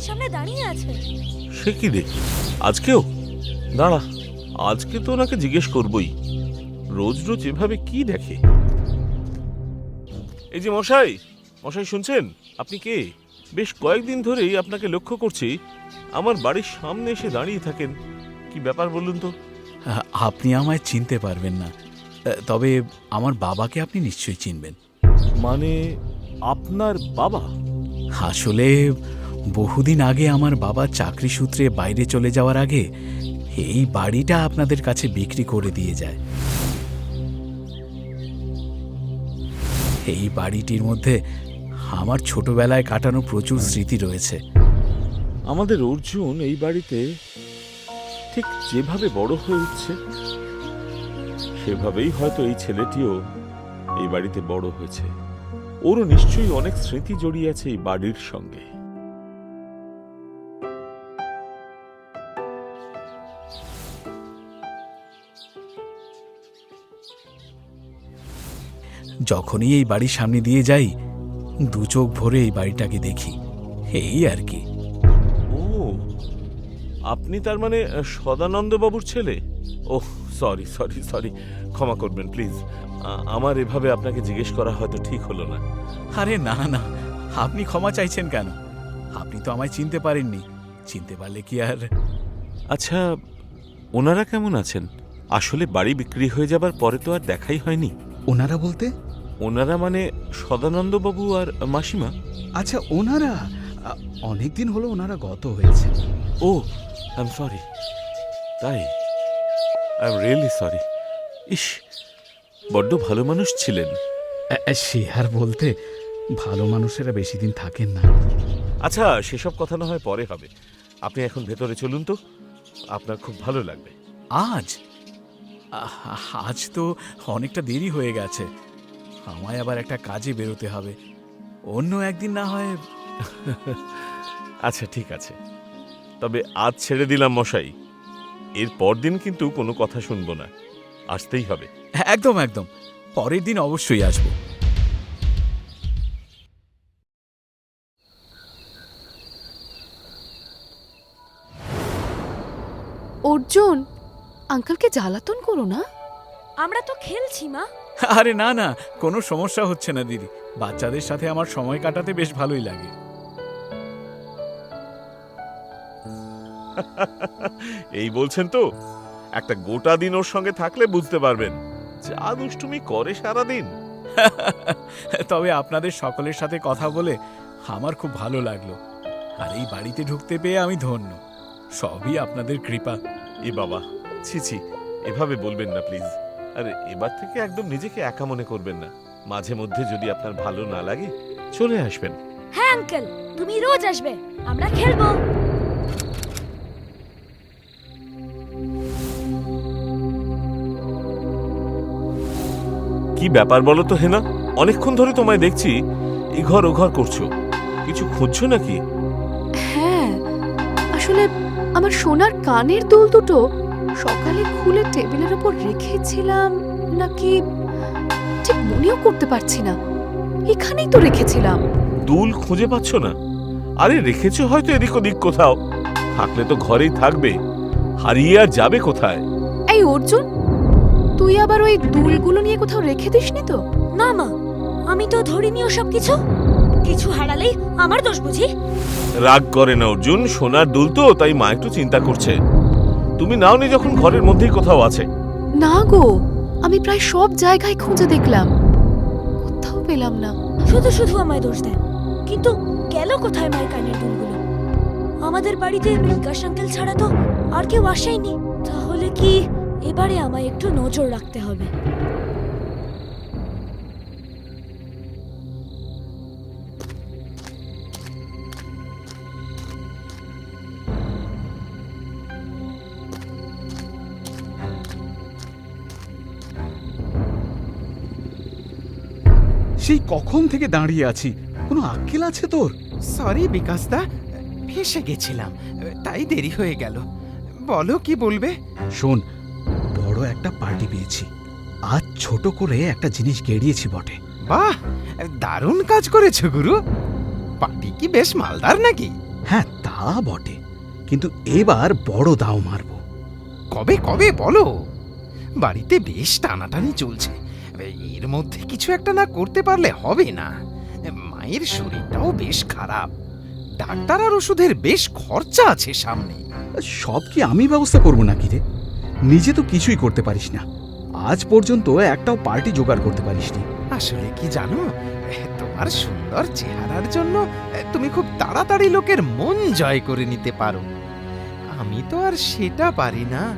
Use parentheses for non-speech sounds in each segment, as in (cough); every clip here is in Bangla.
বাড়ির সামনে দাঁড়িয়ে আছে। সে কি দেখি? আজকেও? দাঁড়া আজকে তো ওনাকে জিজ্ঞেস করবই। রোজ রোজ এভাবে কি দেখে? এই যে মশাই মশাই শুনছেন? আপনি কে? বেশ কয়েকদিন ধরেই আপনাকে লক্ষ্য করছি। আমার বাড়ির সামনে এসে দাঁড়িয়ে থাকেন। কি ব্যাপার বলুন তো? আপনি আমায় চিনতে পারবেন না। তবে আমার বাবাকে আপনি নিশ্চয়ই চিনবেন। মানে আপনার বাবা? আসলে বহুদিন আগে আমার বাবা চাকরি সূত্রে বাইরে চলে যাওয়ার আগে এই বাড়িটা আপনাদের কাছে বিক্রি করে দিয়ে যায়। এই বাড়িটির মধ্যে আমার ছোটবেলায় কাটানো প্রচুর স্মৃতি রয়েছে। আমাদের অর্জুন এই বাড়িতে ঠিক যেভাবে বড় হয়ে উঠছে, সেভাবেই হয়তো এই ছেলেটিও এই বাড়িতে বড় হয়েছে। ওরও নিশ্চয়ই অনেক স্মৃতি জড়িয়ে আছে এই বাড়ির সঙ্গে। যখনই এই বাড়ির সামনে দিয়ে যাই দু চোখ ভরে এই বাড়িটাকে দেখি। এই আর কি। ও আপনি তার মানে সদানন্দ বাবুর ছেলে? ওহ সরি সরি সরি ক্ষমা করবেন প্লিজ। আমার এভাবে আপনাকে জিজ্ঞেস করা হয়তো ঠিক হলো না। আরে না না আপনি ক্ষমা চাইছেন কেন? আপনি তো আমায় চিনতে পারেননি। চিনতে পারলে কি আর? আচ্ছা ওনারা কেমন আছেন? আসলে বাড়ি বিক্রি হয়ে যাবার পরে তো আর দেখাই হয়নি। ওনারা বলতে? ওনারা মানে সদানন্দ বাবু আর মাসিমা? আচ্ছা ওনারা অনেক দিন হলো ওনারা গত হয়েছে। ও আই এম সরি। তাই? I am really sorry. ইস বড্ড ভালো মানুষ ছিলেন। সে আর বলতে ভালো মানুষেরা বেশি দিন থাকেন না। আচ্ছা সেসব কথা না হয় পরে হবে। আপনি এখন ভেতরে চলুন তো। আপনার খুব ভালো লাগবে। আজ? আজ তো অনেকটা দেরি হয়ে গেছে। আমায় আবার একটা কাজে বেরোতে হবে। অন্য একদিন না হয় (laughs) আচ্ছা ঠিক আছে। তবে আজ ছেড়ে দিলাম মশাই। এর পরদিন কিন্তু কোনো কথা শুনব না। আসতেই হবে। একদম একদম। পরের দিন অবশ্যই আসব। অর্জুন আঙ্কেলকে জ্বালাতন করো না। আমরা তো খেলছি মা। আরে না না কোনো সমস্যা হচ্ছে না দিদি। বাচ্চাদের সাথে আমার সময় কাটাতে বেশ ভালোই লাগে। এই বলছেন তো একটা গোটা দিন ওর সঙ্গে থাকলে বুঝতে পারবেন যা দুষ্টুমি করে সারাদিন। (laughs) তবে আপনাদের সকলের সাথে কথা বলে আমার খুব ভালো লাগল। আর এই বাড়িতে ঢুকতে পেয়ে আমি ধন্য। সবই আপনাদের কৃপা। এ বাবা ছি ছি এভাবে বলবেন না প্লিজ। আরে এবার থেকে একদম নিজেকে একা মনে করবেন না। মাঝে মধ্যে যদি আপনার ভালো না লাগে চলে আসবেন। হ্যাঁ আঙ্কেল তুমি রোজ আসবে। আমরা খেলব। কি ব্যাপার বলো তো হেনা? অনেকক্ষণ ধরে তোমায় দেখছি এই ঘর ও ঘর করছ। কিছু খুঁজছো নাকি? হ্যাঁ আসলে আমার সোনার কানের দুল দুটো সকালে খুলে টেবিলের উপর রেখেছিলাম নাকি ঠিক মনেও করতে পারছি না। এখানেই তো রেখেছিলাম। দুল খুঁজে পাচ্ছ না? আরে রেখেছো হয়তো এদিক ওদিক কোথাও। থাকলে তো ঘরেই থাকবে। হারিয়ে আর যাবে কোথায়? এই অর্জুন তুই আবার ওই দুলগুলো নিয়ে কোথাও রেখে দিসনি তো? না মা আমি তো ধরিনি ওসব কিছু। কিছু হারালেই আমার দোষ বুঝি। রাগ করে না অর্জুন সোনার দুল তো তাই মা একটু চিন্তা করছে। তুমি নাওনি যখন ঘরের মধ্যেই কোথাও আছে। না গো আমি প্রায় সব জায়গায় খুঁজে দেখলাম। কোথাও পেলাম না। শুধু শুধু আমায় দোষ দেন। কিন্তু গেল কোথায় মায়ের কানের দুলগুলো? আমাদের বাড়িতে বিকাশ আঙ্কেল ছাড়া তো আর কেউ আসেনি। তাহলে কি এবারে আমায় একটু নজর রাখতে হবে? সেই কখন থেকে দাঁড়িয়ে আছি? কোনো আক্কেল আছে তোর? সরি বিকাশদা ফেসে গেছিলাম। তাই দেরি হয়ে গেল। বলো কি বলবে? শোন বড় একটা পার্টি পেয়েছি। আজ ছোট করে একটা জিনিস গেড়িয়েছি বটে। বাহ দারুণ কাজ করেছ গুরু। পার্টি কি বেশ মালদার নাকি? হ্যাঁ তা বটে। কিন্তু এবার বড় দাও মারবো। কবে কবে বলো? বাড়িতে বেশ টানাটানি চলছে। এর মধ্যে কিছু একটা না করতে পারলে হবে না। মায়ের শরীরটাও বেশ খারাপ। ডাক্তার আর ওষুধের বেশ খরচা আছে সামনে। সব কি আমি ব্যবস্থা করব নাকি রে? নিজে তো কিছুই করতে পারিস না। আজ পর্যন্ত একটাও পার্টি জোগাড় করতে পারিসনি আসলে কি জানো? তোমার সুন্দর চেহারার জন্য তুমি খুব তাড়াতাড়ি লোকের মন জয় করে নিতে পারো। আমি তো আর সেটা পারি না।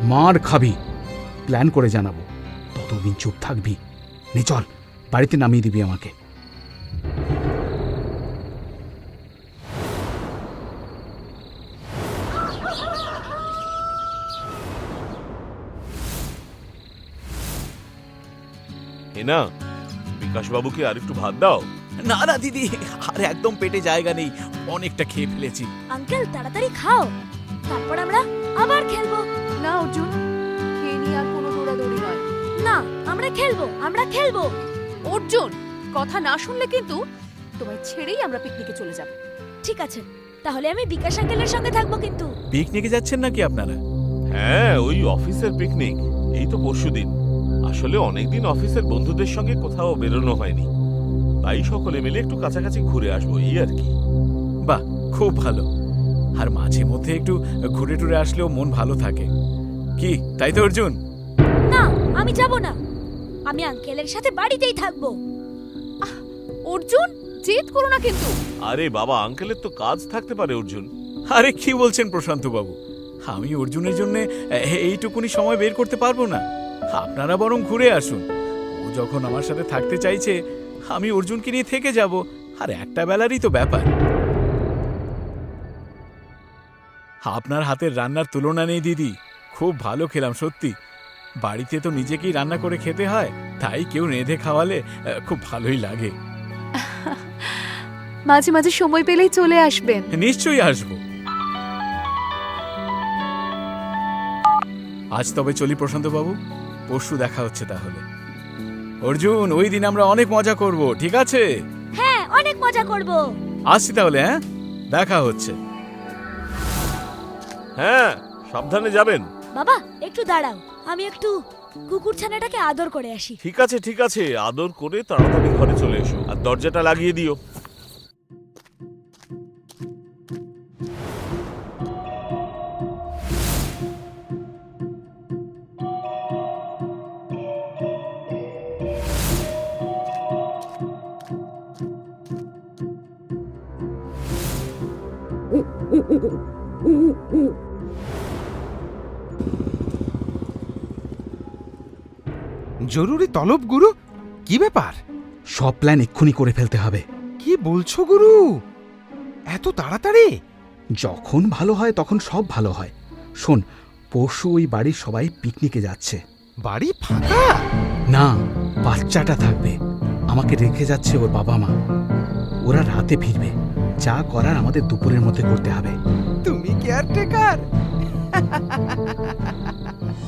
মার খাবি। প্ল্যান করে জানাব। ততদিন চুপ থাকবি। নে চল বাড়িতে নামিয়ে দিবি আমাকে। এ না বিকাশবাবুকে আর একটু ভাত দাও। না না দিদি আর একদম পেটে জায়গা নেই অনেকটা খেয়ে ফেলেছি। আঙ্কেল তাড়াতাড়ি খাও। তারপর আমরা আবার খেলব। না অর্জুন। আমরা খেলব আমরা খেলব। অর্জুন কথা না শুনলে কিন্তু তোমায় ছেড়েই আমরা পিকনিকে চলে যাব। ঠিক আছে তাহলে আমি বিকাশ আঙ্কেলের সঙ্গে থাকব কিন্তু। পিকনিকে যাচ্ছেন নাকি আপনারা? হ্যাঁ ওই অফিসের পিকনিক এই তো পরশুদিন আসলে অনেকদিন অফিসের বন্ধুদের সঙ্গে কোথাও বেরোনো হয়নি। তাই সকলে মিলে একটু কাছাকাছি ঘুরে আসব এই আর কি। বাহ খুব ভালো। আর মাঝে মধ্যে একটু ঘুরে টুরে আসলেও মন ভালো থাকে। কি তাই তো অর্জুন? না আমি যাব না। আমি আঙ্কেলের সাথে বাড়িতেই থাকব। অর্জুন, জেদ করো না কিন্তু। আরে বাবা, আঙ্কেলের তো কাজ থাকতে পারে, অর্জুন। আরে কি বলছেন প্রশান্ত বাবু আমি অর্জুনের জন্য এইটুকুনি সময় বের করতে পারব না। আপনারা বরং ঘুরে আসুন। ও যখন আমার সাথে থাকতে চাইছে, আমি অর্জুনকে নিয়ে থেকে যাব। আর একটা বেলারই তো ব্যাপার। আপনার হাতের রান্নার তুলনা নেই, দিদি। খুব ভালো খেলাম, সত্যি। বাড়িতে তো নিজেকেই রান্না করে খেতে হয় তাই কেউ রেঁধে খাওয়ালে খুব ভালোই লাগে। (laughs) মাঝে মাঝে সময় পেলেই চলে আসবেন। নিশ্চয়ই আসব। আজ তবে চলি প্রশান্ত বাবু পরশু দেখা হচ্ছে তাহলে। অর্জুন ওই দিন আমরা অনেক মজা করব ঠিক আছে? হ্যাঁ অনেক মজা করব। আসছি তাহলে হ্যাঁ? দেখা হচ্ছে। হ্যাঁ সাবধানে যাবেন। বাবা একটু দাঁড়াও। আমি একটু কুকুর ছানাটাকে আদর করে আসি ঠিক আছে ঠিক আছে আদর করে তাড়াতাড়ি ঘরে চলে এসো আর দরজাটা লাগিয়ে দিও জরুরি তলব গুরু? কি ব্যাপার? সব প্ল্যান এক্ষুনি করে ফেলতে হবে। কি বলছো গুরু? এত তাড়াতাড়ি? যখন ভালো হয় তখন সব ভালো হয়। শোন পরশু ওই বাড়ির সবাই পিকনিকে যাচ্ছে। বাড়ি ফাঁকা? না বাচ্চাটা থাকবে। আমাকে রেখে যাচ্ছে ওর বাবা মা। ওরা রাতে ফিরবে। যা করার আমাদের দুপুরের মধ্যে করতে হবে। তুমি কেয়ারটেকার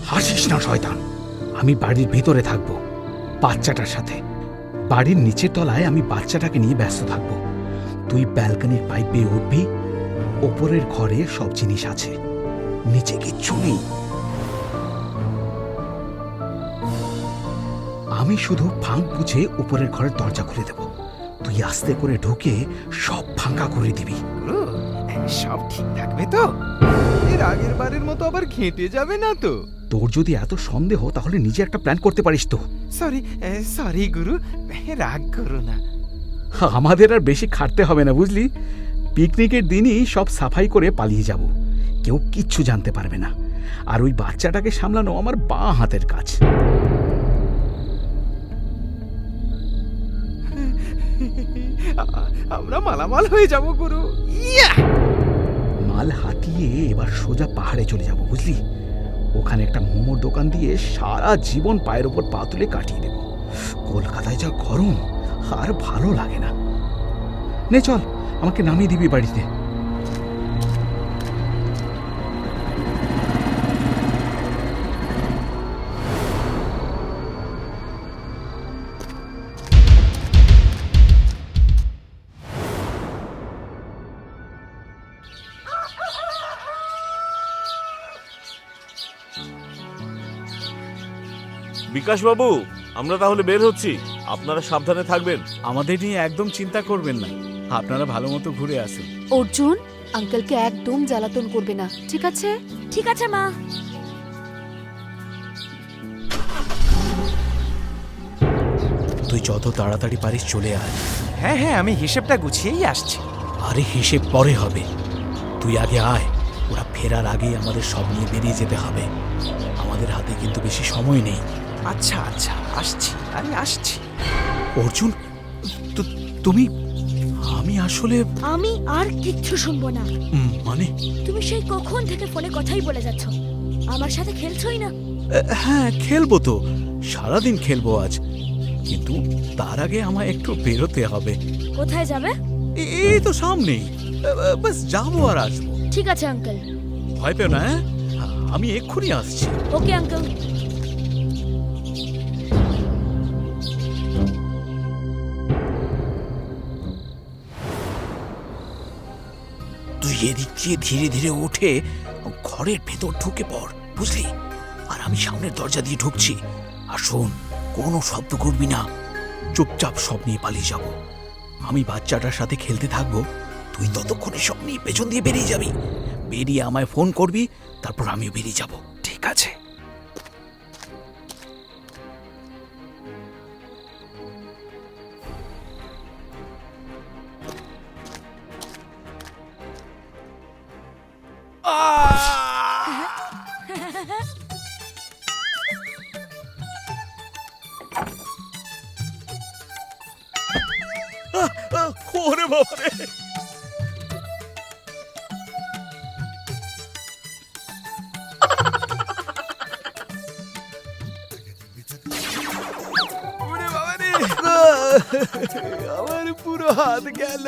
হাসিস না শয়তান। আমি বাড়ির ভিতরে থাকব, বাচ্চাটার সাথে। বাড়ির নিচের তলায় আমি বাচ্চাটাকে নিয়ে ব্যস্ত থাকব। তুই ব্যালকনির পাইপ বেয়ে উঠবি, ওপরের ঘরে সব জিনিস আছে। নিচে কিচ্ছু নেই। আমি শুধু ফাঁক বুঝে উপরের ঘরের দরজা খুলে দেব। তুই আস্তে করে ঢুকে সব ফাঁকা করে দিবি। সব ঠিক থাকবে তো? এর আগের বারের মতো আবার ঘেঁটে যাবে না তো? তোর যদি এত সন্দেহ তাহলে নিজে একটা প্ল্যান করতে পারিস তো। সরি সরি গুরু। রাগ করো না। আমাদের আর বেশি খাটতে হবে না বুঝলি? পিকনিকের দিনই সব সাফাই করে পালিয়ে যাব। কেউ কিচ্ছু জানতে পারবে না। আর ওই বাচ্চাটাকে সামলানো আমার বাঁ হাতের কাজ। আমরা মালামাল হয়ে যাব গুরু। মাল হাতিয়ে এবার সোজা পাহাড়ে চলে যাব বুঝলি? ওখানে একটা মোমোর দোকান দিয়ে সারা জীবন পায়ের ওপর পা তুলে কাটিয়ে দেব। কলকাতায় যা গরম, আর ভালো লাগে না। নে চল, আমাকে নামিয়ে দিবি বাড়িতে। বিকাশ বাবু আমরা তাহলে বের হচ্ছি। আপনারা সাবধানে থাকবেন। আমাদের নিয়ে একদম চিন্তা করবেন না। আপনারা ভালো মতো ঘুরে আসুন। অর্জুন আঙ্কেলকে একদম জ্বালাতন করবে না ঠিক আছে? ঠিক আছে মা। তুই যত তাড়াতাড়ি পারিস চলে আয়। হ্যাঁ হ্যাঁ আমি হিসেবটা গুছিয়েই আসছি। আরে হিসেব পরে হবে। তুই আগে আয়। ওরা ফেরার আগেই আমাদের সব নিয়ে বেরিয়ে যেতে হবে। আমাদের হাতে কিন্তু বেশি সময় নেই। আচ্ছা আচ্ছা আসছি আমি আসছি। অর্জুন তু- তুমি আমি আসলে আমি আর কিচ্ছু শুনব না। মানে? তুমি সেই কখন থেকে ফোনে কথাই বলে যাচ্ছ? আমার সাথে খেলছই না। হ্যাঁ খেলব তো। সারাদিন খেলব আজ। কিন্তু তার আগে আমায় একটু বেরোতে হবে। কোথায় যাবে? এই তো সামনেই। বাস যাব আর আসব। ঠিক আছে আঙ্কেল। ভয় পেও না হ্যাঁ? আমি এক্ষুনি আসছি। Okay uncle. এদিক দিয়ে ধীরে ধীরে উঠে ঘরের ভেতর ঢুকে পড়, বুঝলি? আর আমি সামনের দরজা দিয়ে ঢুকছি। আর শোন, কোনো শব্দ করবি না। চুপচাপ সব নিয়ে পালিয়ে যাব। আমি বাচ্চাটার সাথে খেলতে থাকব। তুই ততক্ষণে সব নিয়ে পেছন দিয়ে বেরিয়ে যাবি। বেরিয়ে আমায় ফোন করবি, তারপর আমিও বেরিয়ে যাব। ঠিক আছে। ওরে বাবা রে আমার পুরো হাত গেল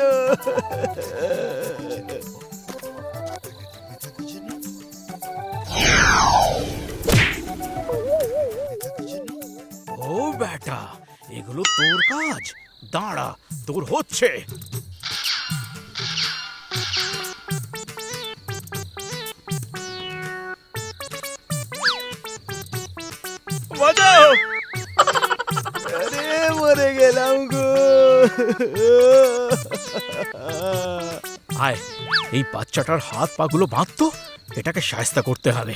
ও বেটা, এগুলো তোর কাজ। দাঁড়া, তোর হচ্ছে। বাঁচাও আরে মরে গেলাম গো। আয় এই বাচ্চাটার হাত পাগুলো বাঁধতো এটাকে সায়স্তা করতে হবে।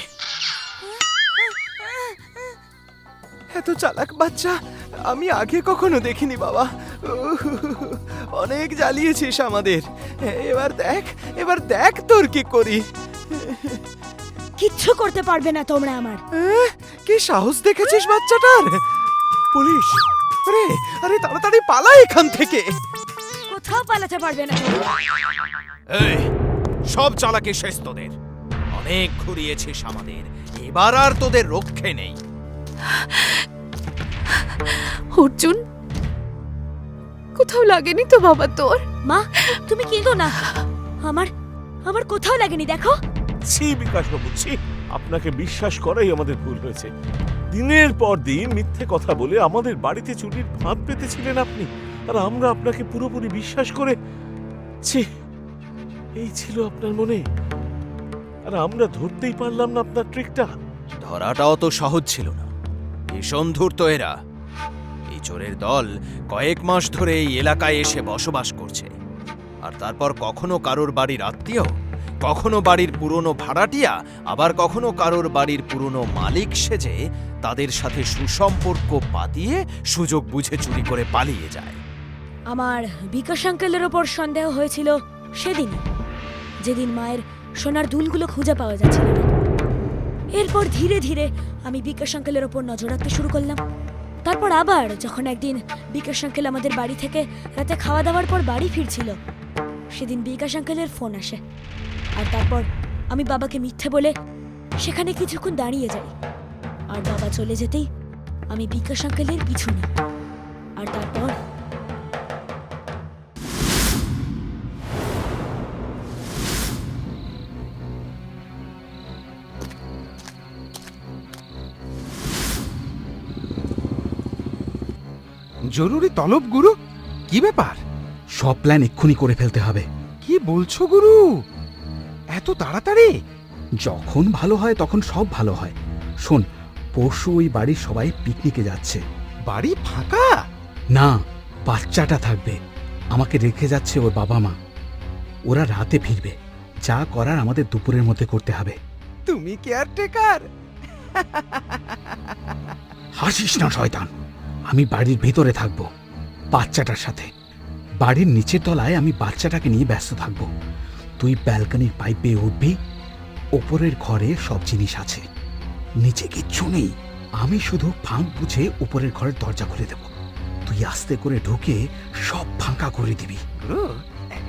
এত চালাক বাচ্চা আমি আগে কখনো দেখিনি বাবা। অনেক জ্বালিয়েছিস আমাদের। এবার দেখ এবার দেখ তোর কি করি। কিচ্ছু করতে পারবে না তোমরা আমার। আহ, কি সাহস দেখেছিস বাচ্চাটার? পুলিশ আরে আরে তাড়াতাড়ি পালা এখান থেকে। কোথাও পালাতে পারবে না এই সব চালাকি শেষ তোদের। অনেক ঘুরিয়েছিস আমাদের। এবার আর তোদের রক্ষে নেই। অর্জুন কোথাও লাগেনি তো বাবা তোর? মা তুমি কেঁদো না? আমার আমার কোথাও লাগেনি দেখো। ছি বিকাশ বাবু ছি। আপনাকে বিশ্বাস করাই আমাদের ভুল হয়েছে। দিনের পর দিন মিথ্যে কথা বলে আমাদের বাড়িতে চুরির ফাঁদ পেতেছিলেন আপনি, আর আমরা আপনাকে পুরোপুরি বিশ্বাস করে ছি, এই ছিল আপনার মনে। আর আমরা ধরতেই পারলাম না আপনার ট্রিকটা ধরাটাও তো সহজ ছিল না। ভীষণ ধূর্ত এরা। এই চোরের দল কয়েক মাস ধরে এই এলাকায় এসে বসবাস করছে। আর তারপর কখনো কারোর বাড়ির আত্মীয় কখনো বাড়ির পুরনো ভাড়াটিয়া, আবার কখনো কারোর বাড়ির পুরনো মালিক সেজে তাদের সাথে সুসম্পর্ক পাতিয়ে সুযোগ বুঝে চুরি করে পালিয়ে যায়। আমার বিকাশ আঙ্কেলের ওপর সন্দেহ হয়েছিল সেদিন যেদিন মায়ের সোনার দুলগুলো খুঁজে পাওয়া যাচ্ছিল এরপর ধীরে ধীরে আমি বিকাশ আঙ্কেলের ওপর নজর রাখতে শুরু করলাম। তারপর আবার যখন একদিন বিকাশ আঙ্কেল আমাদের বাড়ি থেকে রাতে খাওয়া দাওয়ার পর বাড়ি ফিরছিল, সেদিন বিকাশ আঙ্কেলের ফোন আসে। আর তারপর আমি বাবাকে মিথ্যে বলে সেখানে কিছুক্ষণ দাঁড়িয়ে যাই। আর বাবা চলে যেতেই আমি বিকাশ আঙ্কেলের পিছু নিই। আর তারপর জরুরি তলব গুরু। কি ব্যাপার? সব প্ল্যান এক্ষুনি করে ফেলতে হবে। কি বলছো গুরু? এত তাড়াতাড়ি? যখন ভালো হয় তখন সব ভালো হয়। শোন পরশু ওই বাড়ির সবাই পিকনিকে যাচ্ছে। বাড়ি ফাঁকা? না বাচ্চাটা থাকবে। আমাকে রেখে যাচ্ছে ওর বাবা মা। ওরা রাতে ফিরবে। যা করার আমাদের দুপুরের মধ্যে করতে হবে। তুমি কেয়ারটেকার? হাসিস না শয়তান। আমি বাড়ির ভেতরে থাকব বাচ্চাটার সাথে। বাড়ির নিচের তলায় আমি বাচ্চাটাকে নিয়ে ব্যস্ত থাকব। তুই ব্যালকনির পাইপ বেয়ে উঠবি ওপরের ঘরে সব জিনিস আছে। নিচে কিচ্ছু নেই। আমি শুধু ফাঁক বুঝে উপরের ঘরের দরজা খুলে দেব। তুই আস্তে করে ঢুকে সব ফাঁকা করে দিবি। গুরু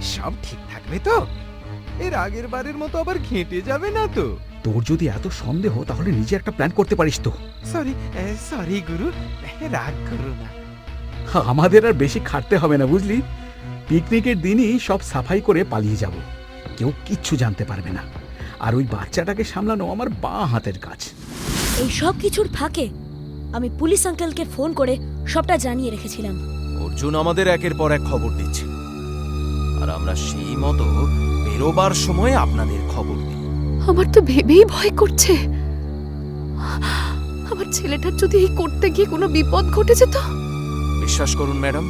সব ঠিক থাকবে তো? এর আগের বারের মতো আবার ঘেঁটে যাবে না তো? তোর যদি এত সন্দেহ তাহলে নিজে একটা প্ল্যান করতে পারিস তো। সরি সরি গুরু রাগ করো না। আমাদের আর বেশি খাটতে হবে না বুঝলি? পিকনিকের দিনই সব সাফাই করে পালিয়ে যাব। কেউ কিচ্ছু জানতে পারবে না। আর ওই বাচ্চাটাকে সামলানো আমার বাঁ হাতের কাজ। এই সব কিছুর ফাঁকে আমি পুলিশ আঙ্কেলকে ফোন করে সবটা জানিয়ে রেখেছিলাম। অর্জুন আমাদের একের পর এক খবর দিচ্ছে। আর আমরা সেই মতো বেরোবার সময় আপনাদের খবর দিই। আমার তো ভেবেই ভয় করছে। আমার ছেলেটার যদি এই করতে গিয়ে কোনো বিপদ ঘটে যেত বিশ্বাস করুন ম্যাডাম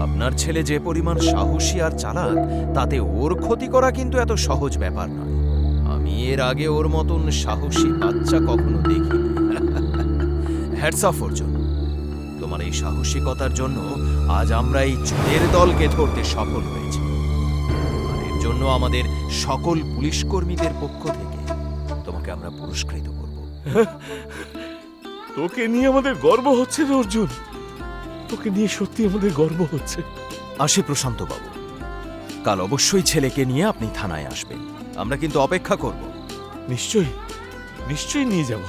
আপনার ছেলে যে পরিমাণ সাহসী আর চালাক, তাতে ওর ক্ষতি করা কিন্তু এত সহজ ব্যাপার নয়। আমি এর আগে ওর মতন সাহসী বাচ্চা কখনো দেখিনি। Hats off Arjun. তোমার এই সাহসিকতার জন্য আজ আমরা এই চোরের দলকে ধরতে সফল হয়েছি। আর এর জন্য আমাদের সকল পুলিশ কর্মীদের পক্ষ থেকে তোমাকে আমরা পুরস্কৃত করব। (laughs) তোকে নিয়ে আমাদের গর্ব হচ্ছে রে অর্জুন। তোকে নিয়ে সত্যি আমাদের গর্ব হচ্ছে। আসি প্রশান্ত বাবু কাল অবশ্যই ছেলেকে নিয়ে আপনি থানায় আসবেন। আমরা কিন্তু অপেক্ষা করব। নিশ্চয়ই নিশ্চয়ই নিয়ে যাব।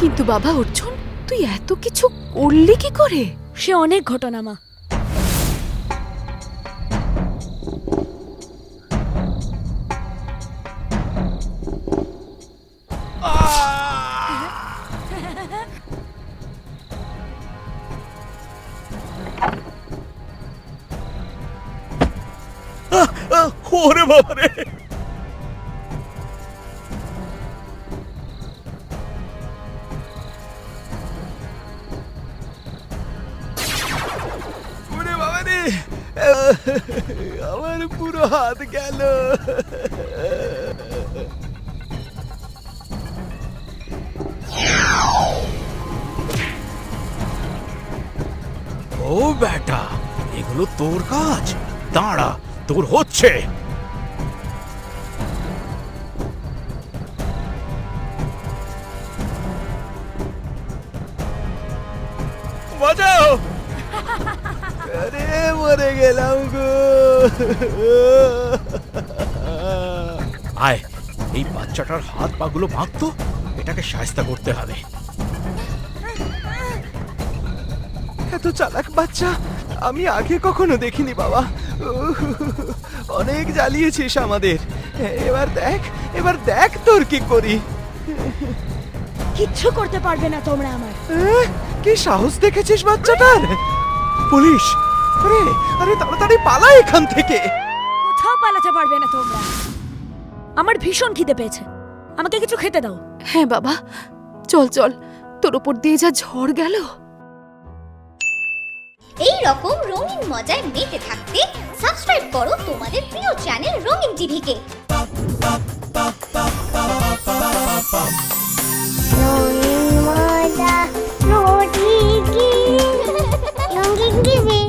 কিন্তু বাবা অর্জুন তুই এত কিছু করলি কি করে? সে অনেক ঘটনা মা। ওরে বাবারে। আমার পুরো হাত গেল। ও বেটা এগুলো তোর কাজ। দাঁড়া তোর হচ্ছে। আয় এই বাচ্চাটার হাত পাগুলো ভাঙতো এটাকে সায়স্তা করতে হবে। এত চালাক বাচ্চা আমি আগে কখনো দেখিনি বাবা। অনেক জ্বালিয়েছিস আমাদের। এবার দেখ এবার দেখ তোর কি করি। কিচ্ছু করতে পারবে না তোমরা আমার। কি সাহস দেখেছিস বাচ্চাটার? পুলিশ আরে আরে তাড়াতাড়ি পালা এখান থেকে। কোথাও পালাতে পারবে না তোমরা। আমার ভীষণ খিদে পেয়েছে। আমাকে কিছু খেতে দাও। হ্যাঁ বাবা চল চল। তোর উপর দিয়ে যা ঝড় গেল। এই রকম রঙিন মজায় মেতে থাকতে সাবস্ক্রাইব করো তোমাদের প্রিয় চ্যানেল রঙিন টিভিকে। রঙিন মজা রঙিন টিভি